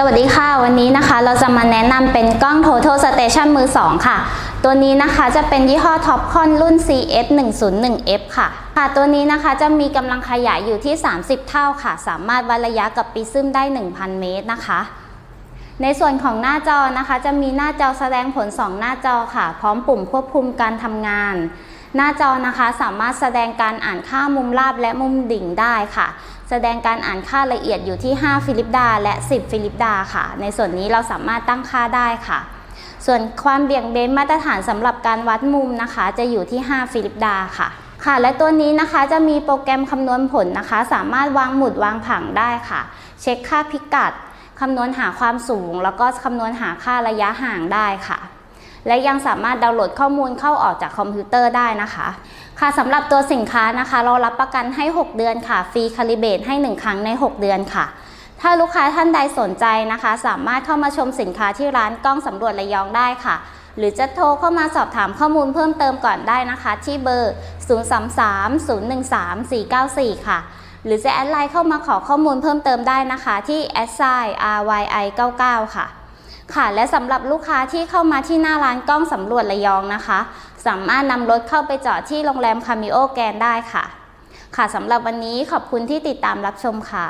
สวัสดีค่ะ วันนี้นะคะเราจะมาแนะนำเป็นกล้อง Total Station มือ 2 ค่ะ ตัวนี้นะคะจะเป็นยี่ห้อ Topcon รุ่น CS 101F ค่ะค่ะ ตัวนี้นะคะจะมีกำลังขยายอยู่ที่ 30 เท่าค่ะ สามารถวัดระยะกับปีซึมได้ 1,000 เมตรนะคะ ในส่วนของหน้าจอนะคะ จะมีหน้าจอแสดงผล 2 หน้าจอค่ะ พร้อมปุ่มควบคุมการทำงาน หน้าจอนะคะสามารถแสดงการอ่านค่ามุมราบและมุมดิ่งได้ค่ะ แสดงการอ่านค่าละเอียดอยู่ที่ 5 ฟิลิปดา และ 10 ฟิลิปดาค่ะ ในส่วนนี้เราสามารถตั้งค่าได้ค่ะ ส่วนความเบี่ยงเบนมาตรฐานสำหรับการวัดมุมนะคะ จะอยู่ที่ 5 ฟิลิปดาค่ะค่ะและตัวนี้นะคะจะมีโปรแกรมคำนวณผลนะคะ สามารถวางหมุดวางผังได้ค่ะ เช็คค่าพิกัดคำนวณหาความสูง แล้วก็คำนวณหาค่าระยะห่างได้ค่ะ และยังสามารถดาวน์โหลดข้อมูลเข้าออกจากคอมพิวเตอร์ได้นะคะ ค่ะสำหรับตัวสินค้านะคะ เรารับประกันให้ 6 เดือนค่ะ ฟรีคาลิเบตให้ 1 ครั้งใน 6 เดือนค่ะ ถ้าลูกค้าท่านใดสนใจนะคะ สามารถเข้ามาชมสินค้าที่ร้านกล้องสำรวจระยองได้ค่ะ หรือจะโทรเข้ามาสอบถามข้อมูลเพิ่มเติมก่อนได้นะคะ ที่เบอร์ 033-013-494 ค่ะหรือจะแอดไลน์เข้ามาขอข้อมูลเพิ่มเติมได้นะคะ ที่ s i ryi 99ค่ะ ค่ะ และสำหรับลูกค้าที่เข้ามาที่หน้าร้านกล้องสำรวจระยองนะคะ สามารถนำรถเข้าไปจอดที่โรงแรมคามิโอแกนได้ค่ะ ค่ะสำหรับวันนี้ขอบคุณที่ติดตามรับชมค่ะ